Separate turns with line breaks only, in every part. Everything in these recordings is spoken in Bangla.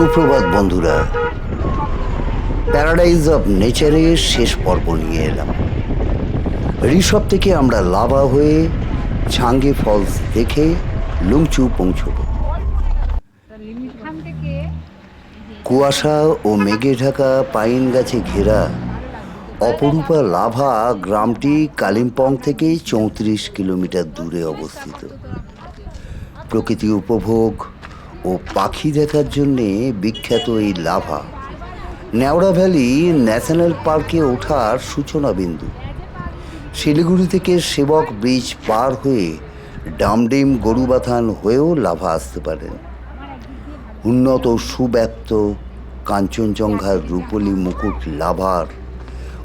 সুপ্রভাত, বন্ধুরা। প্যারাডাইজ অফ নেচারের শেষ পর্ব নিয়ে এলাম। ঋষভ থেকে আমরা লাভা হয়ে ছাঙ্গে ফলস দেখে লুংচু পৌঁছব। কুয়াশা ও মেঘে ঢাকা পাইন গাছে ঘেরা অপরূপা লাভা গ্রামটি কালিম্পং থেকে চৌত্রিশ কিলোমিটার দূরে অবস্থিত। প্রকৃতি উপভোগ ও পাখি দেখার জন্যে বিখ্যাত এই লাভা। নেওড়া ভ্যালি ন্যাশনাল পার্কে ওঠার সূচনা বিন্দু। শিলিগুড়ি থেকে সেবক ব্রিজ পার হয়ে ডামডিম গরুবাথান হয়েও লাভা আসতে পারেন। উন্নত, সুব্যক্ত, কাঞ্চনজঙ্ঘার রূপলি মুকুট লাভার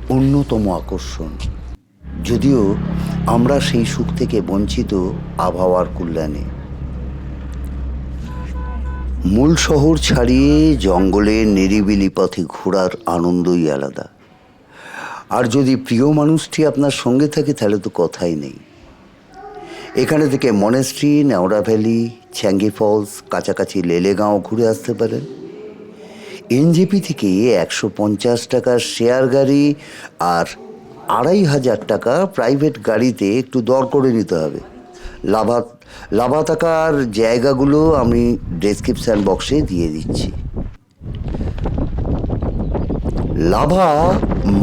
অন্যতম আকর্ষণ। যদিও আমরা সেই সুখ থেকে বঞ্চিত আবহাওয়ার কল্যাণে। মূল শহর ছাড়িয়ে জঙ্গলে নিরিবিলি পথে ঘোরার আনন্দই আলাদা। আর যদি প্রিয় মানুষটি আপনার সঙ্গে থাকে, তাহলে তো কথাই নেই। এখানে থেকে monastery Neora valley Changey falls, কাছাকাছি লেলেগাঁও ঘুরে আসতে পারেন। এনজেপি থেকে একশো পঞ্চাশ টাকার শেয়ার গাড়ি আর আড়াই হাজার টাকা প্রাইভেট গাড়িতে একটু দর করে নিতে হবে। লাভা লাভা থাকার জায়গাগুলো আমি ডেসক্রিপশান বক্সে দিয়ে দিচ্ছি। লাভা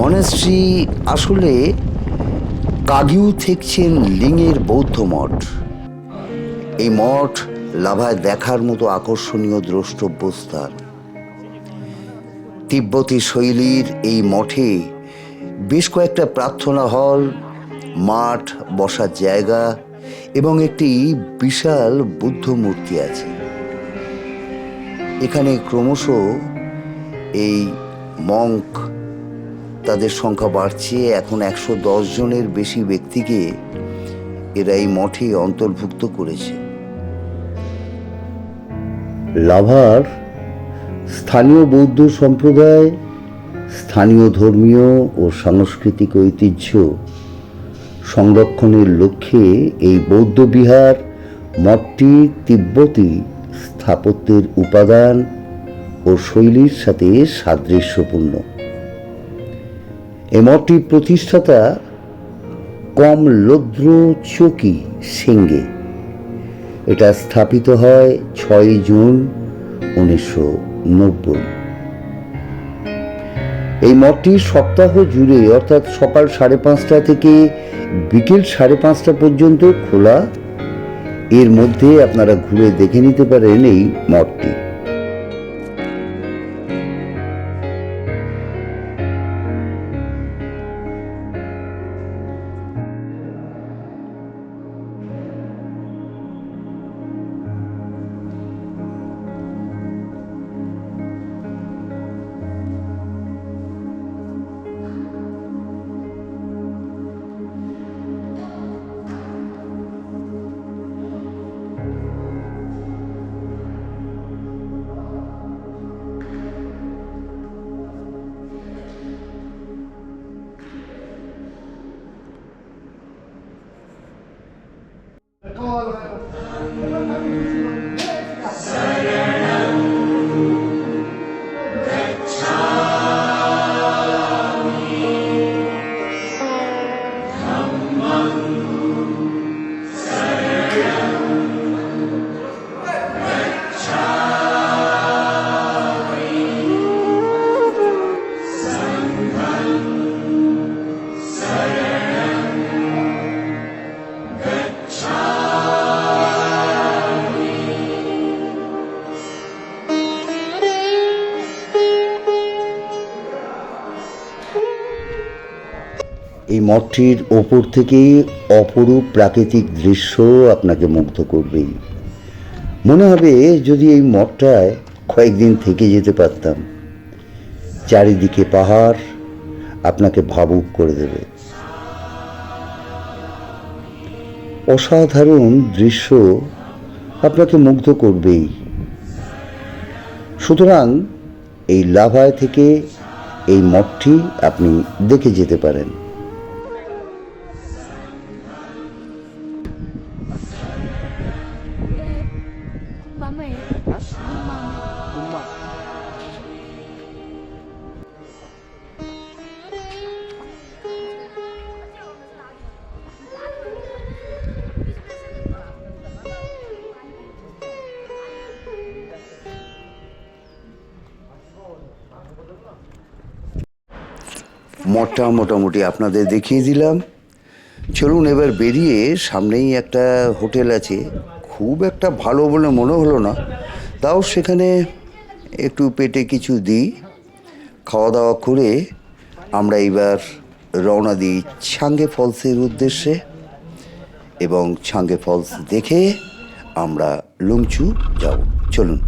মনেস্ট্রি আসলে কাগিউ থেকছেন লিঙের বৌদ্ধ মঠ। এই মঠ লাভায় দেখার মতো আকর্ষণীয় দ্রষ্টব্য স্থান তিব্বতী শৈলীর এই মঠে বেশ কয়েকটা প্রার্থনা হল, মাঠ বসার জায়গা এবং একটি বিশাল বুদ্ধ মূর্তি আছে। এখানে ক্রমশ এই মঙ্ক তাদের সংখ্যা বাড়ছে। এখন একশো দশ জনের বেশি ব্যক্তিকে এরা এই মঠে অন্তর্ভুক্ত করেছে। লাভার স্থানীয় বৌদ্ধ সম্প্রদায়, স্থানীয় ধর্মীয় ও সাংস্কৃতিক ঐতিহ্য সংরক্ষণের লক্ষ্যে এই বৌদ্ধ বিহার মঠটি তিব্বতী স্থাপত্যের উপাদান ও শৈলীর সাথে সাদৃশ্যপূর্ণ। এ মঠটির প্রতিষ্ঠাতা কম লদ্র চকি সিঙ্গে এটা স্থাপিত হয় ছয় জুন উনিশশো নব্বই। এই মঠটি সপ্তাহ জুড়ে, অর্থাৎ সকাল সাড়ে পাঁচটা থেকে বিকেল সাড়ে পাঁচটা পর্যন্ত খোলা। এর মধ্যে আপনারা ঘুরে দেখে নিতে পারেন এই মঠটি। এই মঠটির ওপর থেকেই অপরূপ প্রাকৃতিক দৃশ্য আপনাকে মুগ্ধ করবেই। মনে হবে যদি এই মঠটায় কয়েকদিন থেকে যেতে পারতাম। চারিদিকে পাহাড় আপনাকে ভাবুক করে দেবে। অসাধারণ দৃশ্য আপনাকে মুগ্ধ করবেই। সুতরাং এই লাভায় থেকে এই মঠটি আপনি দেখে যেতে পারেন। মঠটা মোটামুটি আপনাদের দেখিয়ে দিলাম। চলুন এবার বেরিয়ে সামনেই একটা হোটেল আছে। খুব একটা ভালো বলে মনে হলো না। তাও সেখানে একটু পেটে কিছু দিই। খাওয়া দাওয়া করে আমরা এবার রওনা দিই ছাঙ্গে ফলসের উদ্দেশ্যে। এবং ছাঙ্গে ফলস দেখে আমরা লুমচু যাব। চলুন।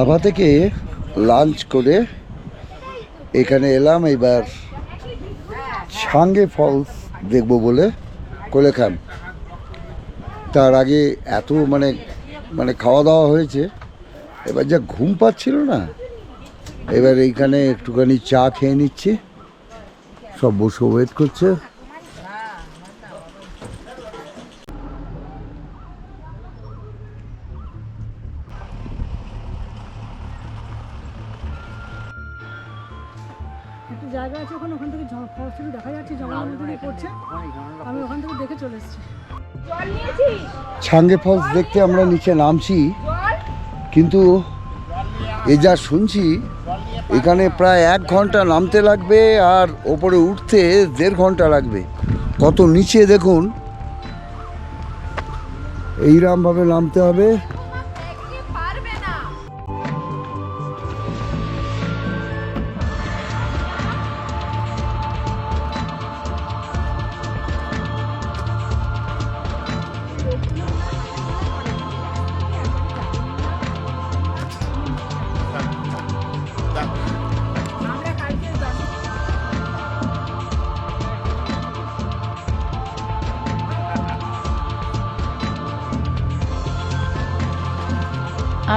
লাভা থেকে লাঞ্চ করে এখানে এলাম, এবার ছাঙ্গে ফলস দেখব বলে কোলেখান তার আগে এত মানে মানে খাওয়া দাওয়া হয়েছে, এবার যা ঘুম পাচ্ছিল না, এবার এইখানে একটুখানি চা খেয়ে নিচ্ছি। সব বসে ওয়েট করছে। ছাঙ্গে ফলস দেখতে আমরা নিচে নামছি, কিন্তু এ যা শুনছি, এখানে প্রায় এক ঘণ্টা নামতে লাগবে আর ওপরে উঠতে দেড় ঘণ্টা লাগবে। কত নিচে দেখুন, এইরকমভাবে নামতে হবে।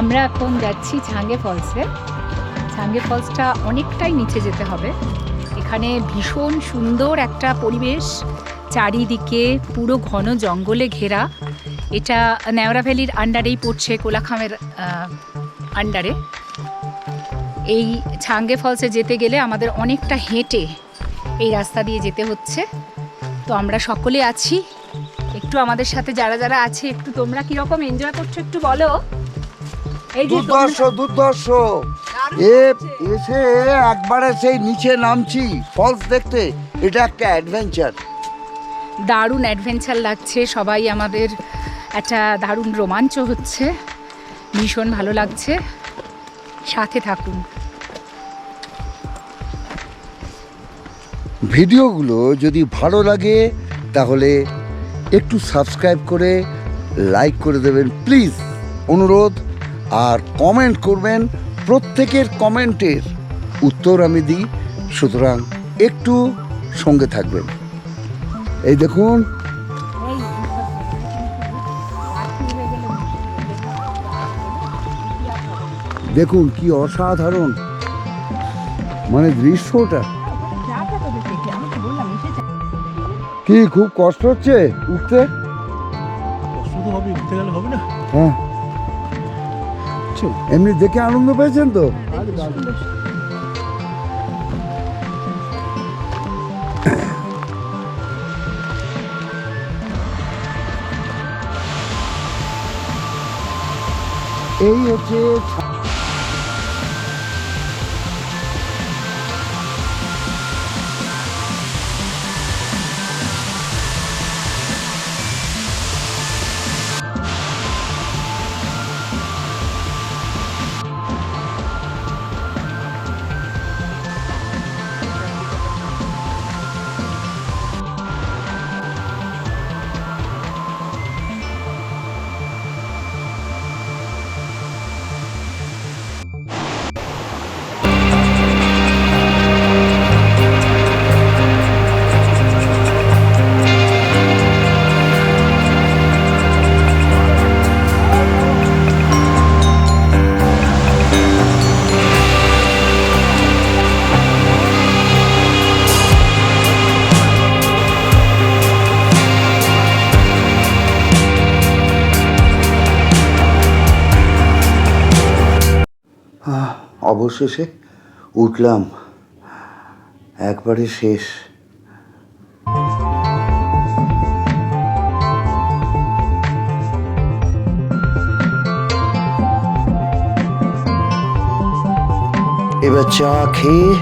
আমরা এখন যাচ্ছি ঝাঙ্গে ফলসে। ছাঙ্গে ফলসটা অনেকটাই নিচে যেতে হবে। এখানে ভীষণ সুন্দর একটা পরিবেশ, চারিদিকে পুরো ঘন জঙ্গলে ঘেরা। এটা নেওড়া ভ্যালির আন্ডারেই পড়ছে, কোলাখামের আন্ডারে। এই ছাঙ্গে ফলসে যেতে গেলে আমাদের অনেকটা হেঁটে এই রাস্তা দিয়ে যেতে হচ্ছে। তো আমরা সকলে আছি। একটু আমাদের সাথে যারা যারা আছে, একটু তোমরা কীরকম এনজয় করছ একটু বলো।
দুর্দর্শ দুর্দর্শ। এ এসে একবারে সেই নিচে নামছি। ফলস দেখতে এটা একটা অ্যাডভেঞ্চার
দারুণ অ্যাডভেঞ্চার লাগছে। সবাই আমাদের একটা দারুণ রোমাঞ্চ হচ্ছে। ভীষণ ভালো লাগছে। সাথে থাকুন।
ভিডিওগুলো যদি ভালো লাগে তাহলে একটু সাবস্ক্রাইব করে লাইক করে দেবেন। প্লিজ অনুরোধ আর কমেন্ট করবেন প্রত্যেকের কমেন্টের উত্তর আমি দিই। সুতরাং একটু সঙ্গে থাকবেন। এই দেখুন। দেখুন কি অসাধারণ। মানে দৃশ্যটা। কি, খুব কষ্ট হচ্ছে উঠতে?
চল
এমনি দেখে আনন্দ পেয়েছেন তো এই হচ্ছে অবশেষে উঠলাম। একবারে শেষ। এবার চা খেয়ে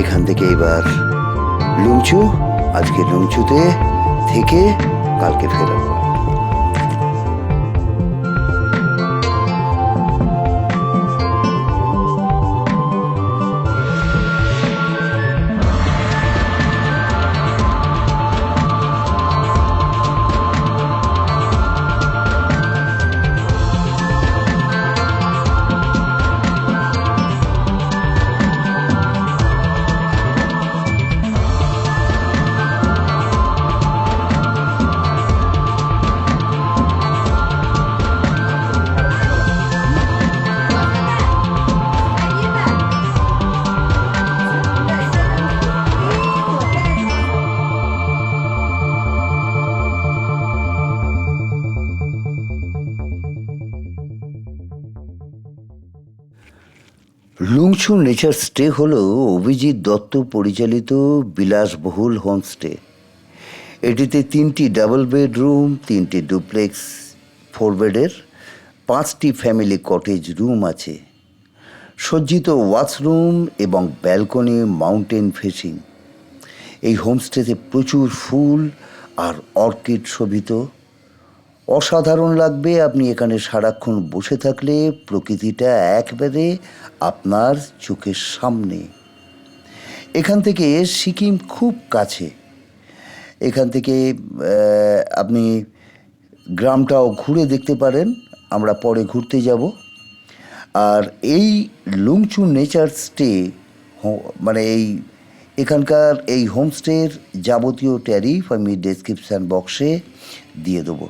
এখান থেকে এবার লুঞ্চু আজকে লুঞ্চুতে থেকে কালকে ফেরাবো। লুংছু নেচার স্টে হল অভিজিৎ দত্ত পরিচালিত বিলাসবহুল হোমস্টে। এটিতে তিনটি ডাবল বেডরুম, তিনটি ডুপ্লেক্স, ফোর বেডের, পাঁচটি ফ্যামিলি কটেজ রুম আছে। সজ্জিত ওয়াশরুম এবং ব্যালকনি, মাউন্টেন ফেসিং। এই হোমস্টেতে প্রচুর ফুল আর অর্কিড শোভিত। অসাধারণ লাগবে আপনি এখানে সারাক্ষণ বসে থাকলে প্রকৃতিটা একবারে আপনার চোখের সামনে। এখান থেকে সিকিম খুব কাছে। এখান থেকে আপনি গ্রামটাও ঘুরে দেখতে পারেন, আমরা পরে ঘুরতে যাব। আর এই লুংচু নেচার স্টে মানে এই এখানকার এই হোমস্টের যাবতীয় ট্যারিফ আমি ডেসক্রিপশান বক্সে দিয়ে দেবো।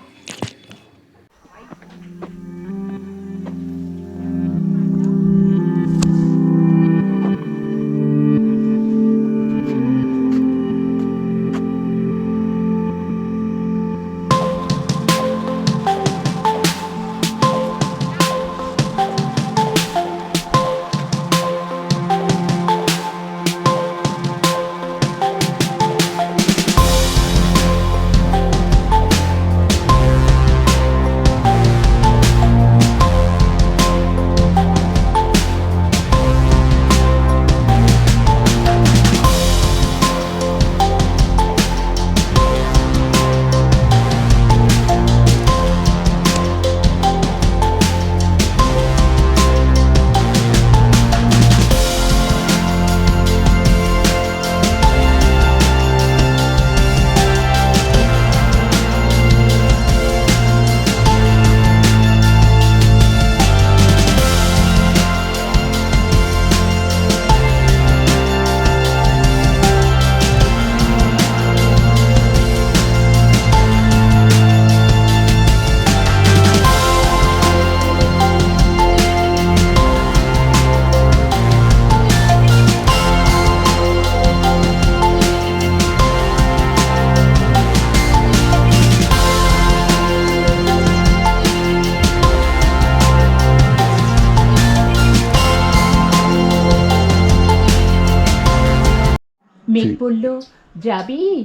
যাবি?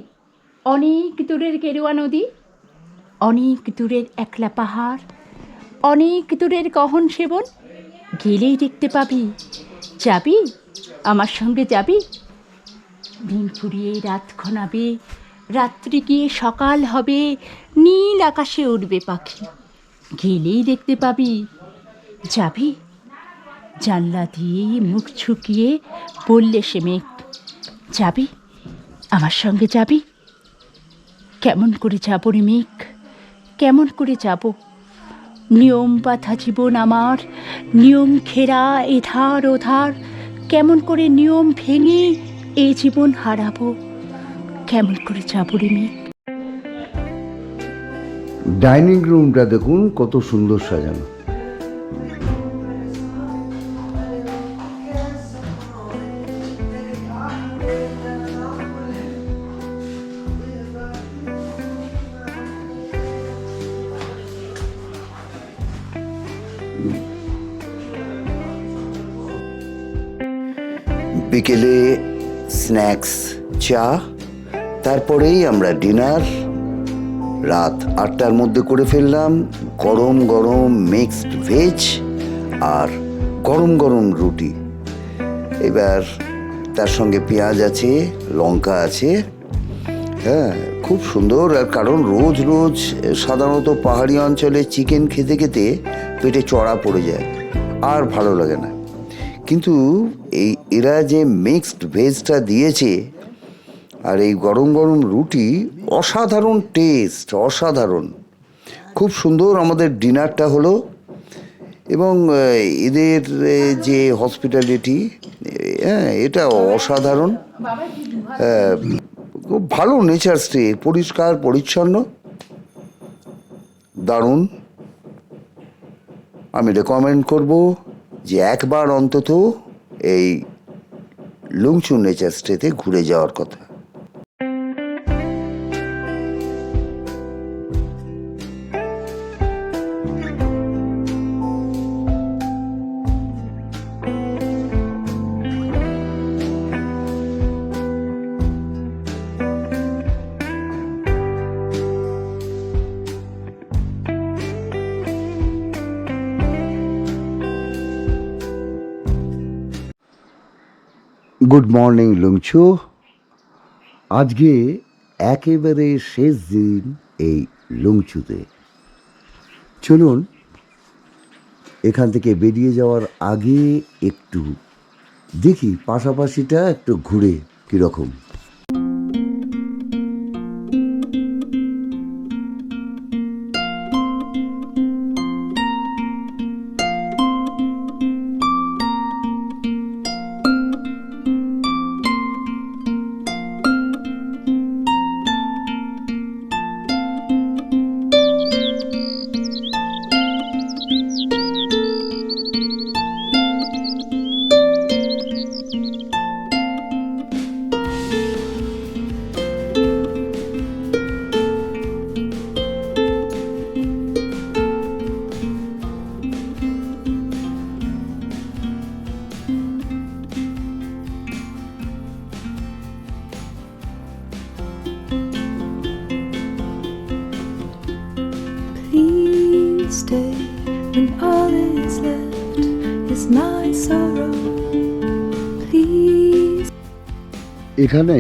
অনেক দূরের গেরুয়া নদী, অনেক দূরের একলা পাহাড়, অনেক দূরের গহন সেবন, গেলেই দেখতে পাবি। যাবি? আমার সঙ্গে যাবি? দিন ফুরিয়ে রাত ঘনাবে, রাত্রি গিয়ে সকাল হবে, নীল আকাশে উঠবে পাখি। গেলেই দেখতে পাবি। যাবি? জানলা দিয়ে মুখ ছুকিয়ে বললে সে মেঘ। যাবি? আমার সঙ্গে যাবি? কেমন করে যাব রে মেঘ? কেমন করে যাব? নিয়ম বাঁধা জীবন আমার, নিয়ম ঘেরা এধার ওধার, কেমন করে নিয়ম ভেঙে এই জীবন হারাবো? কেমন করে যাব রে মেঘ?
ডাইনিং রুমটা দেখুন, কত সুন্দর সাজানো। বিকেলে স্ন্যাক্স, চা, তারপরেই আমরা ডিনার। রাত আটটার মধ্যে করে ফেললাম গরম গরম মিক্সড ভেজ আর গরম গরম রুটি। এবার তার সঙ্গে পেঁয়াজ আছে, লঙ্কা আছে। হ্যাঁ খুব সুন্দর আর কারণ রোজ রোজ সাধারণত পাহাড়ি অঞ্চলে চিকেন খেতে খেতে পেটে চড়া পড়ে যায়, আর ভালো লাগে না। কিন্তু এই, এরা যে মিক্সড ভেজটা দিয়েছে আর এই গরম গরম রুটি অসাধারণ টেস্ট অসাধারণ। খুব সুন্দর আমাদের ডিনারটা হলো এবং এদের যে হসপিটালিটি হ্যাঁ এটা অসাধারণ। খুব ভালো নেচার স্টে পরিষ্কার, পরিচ্ছন্ন, দারুণ। আমি রেকমেন্ড করব। যে একবার অন্তত এই লুংচু নেচার স্টেতে ঘুরে যাওয়ার কথা। Good morning, Lungchu. আজকে একেবারে শেষ দিন এই লুংচুতে। চলুন, এখান থেকে বেরিয়ে যাওয়ার আগে একটু দেখি পাশাপাশিটা একটু ঘুরে কীরকম। এখানে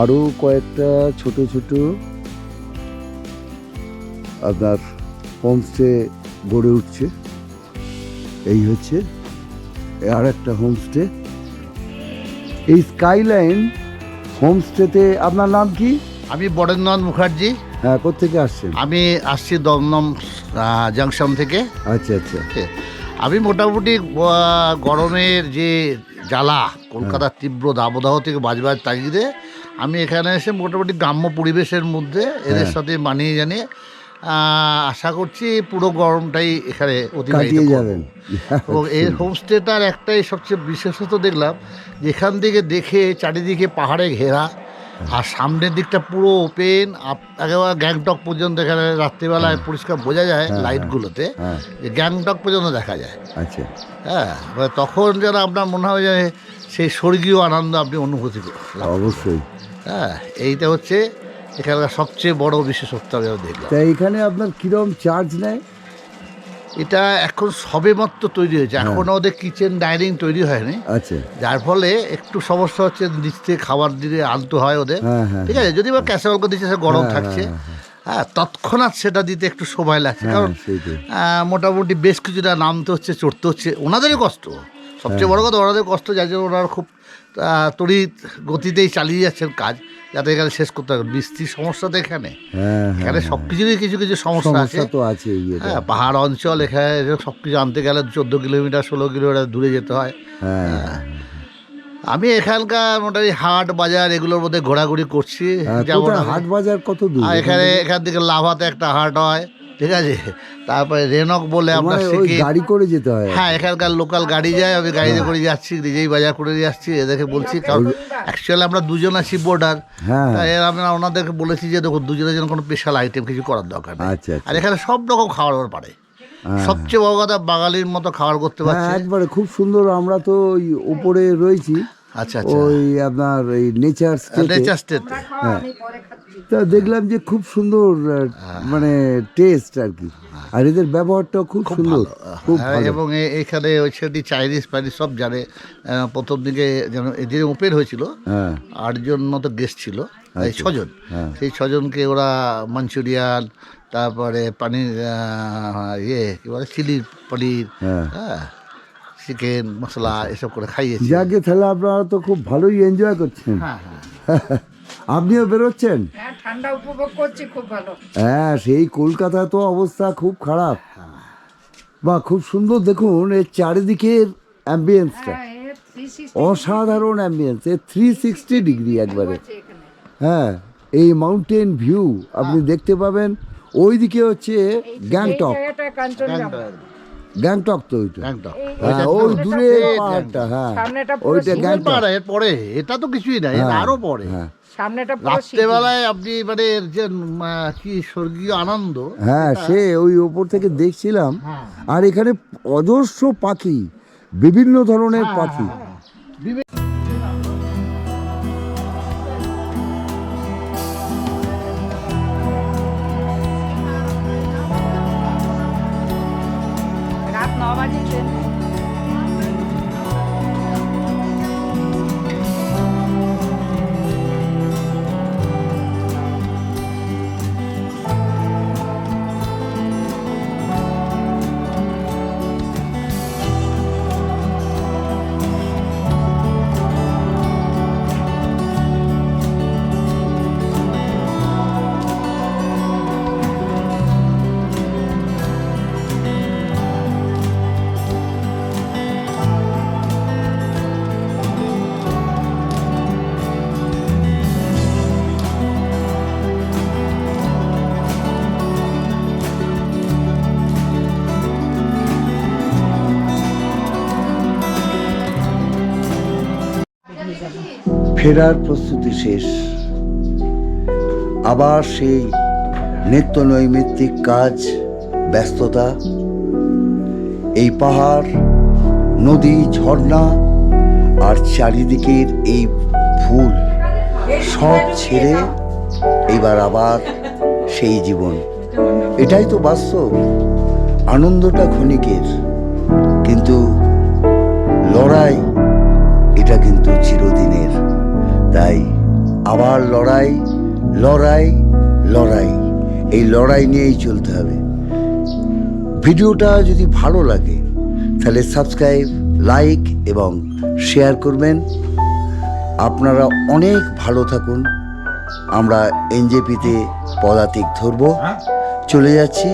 আরও কয়েকটা ছোট ছোট আপনার হোমস্টে গড়ে উঠছে। এই হচ্ছে আর একটা হোমস্টে। এই স্কাইলাইন হোমস্টেতে আপনার নাম কি?
আমি বরেন্দ্রনাথ মুখার্জি।
হ্যাঁ কোথেকে আসছেন?
আমি আসছি দমদম জাংশন থেকে।
আচ্ছা আচ্ছা।
আমি মোটামুটি গরমের যে জ্বালা কলকাতার তীব্র দাবদাহ থেকে বাজবার তাগিদে আমি এখানে এসে মোটামুটি গ্রাম্য পরিবেশের মধ্যে এদের
হ্যাঁ।
সাথে মানিয়ে জানিয়ে আশা করছি পুরো গরমটাই এখানে অতিবাহিত।
যাবেন
এবং এই হোমস্টেটার একটাই সবচেয়ে বিশেষত দেখলাম যেখান থেকে দেখে চারিদিকে পাহাড়ে ঘেরা আর সামনের দিকটা পুরো ওপেন একেবারে গ্যাংটক পর্যন্ত এখানে রাত্রিবেলায় পরিষ্কার বোঝা যায়
হ্যাঁ,
লাইটগুলোতে
হ্যাঁ।
যে গ্যাংটক পর্যন্ত দেখা যায়।
আচ্ছা।
হ্যাঁ তখন যেন আপনার মনে হয় যে সেই স্বর্গীয় আনন্দ আপনি অনুভূতি করলেন
অবশ্যই।
হ্যাঁ এইটা হচ্ছে এখানকার সবচেয়ে বড় বিশেষত্ব আমি দেখলাম।
তা এখানে আপনার কিরম চার্জ নেয়?
এটা এখন সবে মাত্র তৈরি হয়েছে। এখন ওদের কিচেন ডাইনিং তৈরি হয়নি।
আচ্ছা।
যার ফলে একটু সমস্যা হচ্ছে নিচ থেকে খাবার দিয়ে আনতে হয় ওদের।
হ্যাঁ, হ্যাঁ,
ঠিক আছে যদি বা ক্যাসারল দিচ্ছে সে গরম
হ্যাঁ,
থাকছে।
হ্যাঁ,
হ্যাঁ। তৎক্ষণাৎ সেটা দিতে একটু সময় লাগছে।
হ্যাঁ
কারণ মোটামুটি বেশ কিছুটা নামতে হচ্ছে চড়তে হচ্ছে। ওনাদেরই কষ্ট।
হ্যাঁ।
সবচেয়ে বড় কথা ওনাদের কষ্ট যার জন্য ওনারা খুব তড়িৎ গতিতেই চালিয়ে যাচ্ছেন কাজ যাতে এখানে শেষ করতে হবে। বৃষ্টির সমস্যা তো এখানে।
হ্যাঁ হ্যাঁ
এখানে সব কিছুরই কিছু কিছু সমস্যা আছে।
তো আছে
হ্যাঁ পাহাড় অঞ্চল এখানে সব কিছু আনতে গেলে চোদ্দ কিলোমিটার ষোলো কিলোমিটার দূরে যেতে হয়।
হ্যাঁ
আমি এখানকার মোটামুটি হাট বাজার এগুলোর মধ্যে ঘোরাঘুরি করছি।
হ্যাঁ,
যেমন
হাট বাজার কত দূর?
এখানে এখান থেকে লাভাতে একটা হাট হয়। ঠিক আছে? তারপরে রেনক বলে
আমরা ওই
সিকিম
গাড়ি করে যেতে হয়।
হ্যাঁ এখানকার লোকাল গাড়ি যায় আমি গাড়িতে করে যাচ্ছি নিজেই বাজার করে যাচ্ছি এদেরকে বলছি কারণ অ্যাকচুয়ালি আমরা দুজন আছি বোর্ডার
হ্যাঁ
এর আমরা ওনাদেরকে বলেছি যে দেখুন দুজনের জন্য কোনো স্পেশাল আইটেম কিছু করার দরকার নেই।
আচ্ছা, আচ্ছা।
আর এখানে সব রকম খাবার দাবার পারে। সবচেয়ে বড় কথা বাঙালির মতো খাবার করতে
হ্যাঁ
পারছে।
একবারে খুব সুন্দর আমরা তো ওই উপরে রয়েছি।
আচ্ছা আচ্ছা।
ওই আপনার এই নেচার
স্টেট
তা দেখলাম যে খুব সুন্দর মানে টেস্ট আর কি। আর এদের ব্যবহারটাও খুব সুন্দর খুব
হ্যাঁ, এবং এখানে ওই সেটি চাইনিজ ফাইনিজ সব জানে প্রথম দিকে যেন এদের ওপেন হয়েছিল।
হ্যাঁ।
আটজন মতো গেস্ট ছিল এই
আচ্ছা।
ছজন।
হ্যাঁ।
সেই ছজনকে ওরা মাঞ্চুরিয়ান তারপরে পানির ইয়ে কি বলে চিলি পনির
হ্যাঁ।
হ্যাঁ চিকেন মশলা এসব করে খাইয়েছে।
যাকে তাহলে আপনারা তো খুব ভালোই এনজয় করছেন।
হ্যাঁ হ্যাঁ।
আপনিও বেরোচ্ছেন?
হ্যাঁ ঠান্ডা উপভোগ করছি খুব ভালো।
হ্যাঁ সেই কলকাতা তো অবস্থা খুব খারাপ। বা খুব সুন্দর দেখুন এর চারিদিকের অ্যাম্বিয়েন্সটা অসাধারণ অ্যাম্বিয়েন্স এ থ্রি সিক্সটি ডিগ্রি একবারে। হ্যাঁ এই মাউন্টেন ভিউ আপনি দেখতে পাবেন। ওইদিকে হচ্ছে গ্যাংটক গ্যাংটক তো ওইটা।
গ্যাংটক।
হ্যাঁ ওই দূরে পাহাড়টা হ্যাঁ। ওইটা গ্যাংটক।
এর পরে? এটা তো কিছুই না এর
হ্যাঁ,
আরও পরে।
হ্যাঁ।
সামনেটা
রাত্রেবেলায় আপনি মানে এর যে কি স্বর্গীয় আনন্দ
হ্যাঁ সে ওই ওপর থেকে দেখছিলাম। আর এখানে অজস্র পাখি বিভিন্ন ধরনের পাখি। ফেরার প্রস্তুতি শেষ। আবার সেই নিত্য নৈমিত্তিক কাজ, ব্যস্ততা, এই পাহাড়, নদী, ঝর্ণা আর চারিদিকের এই ফুল সব ছেড়ে এবার আবার সেই জীবন। এটাই তো বাস্তব। আনন্দটা ক্ষণিকের, কিন্তু লড়াই, এটা কিন্তু তাই আবার লড়াই লড়াই লড়াই। এই লড়াই নিয়েই চলতে হবে। ভিডিওটা যদি ভালো লাগে তাহলে সাবস্ক্রাইব লাইক এবং শেয়ার করবেন। আপনারা অনেক ভালো থাকুন। আমরা এনজেপিতে পদাতিক ধরব। চলে যাচ্ছি।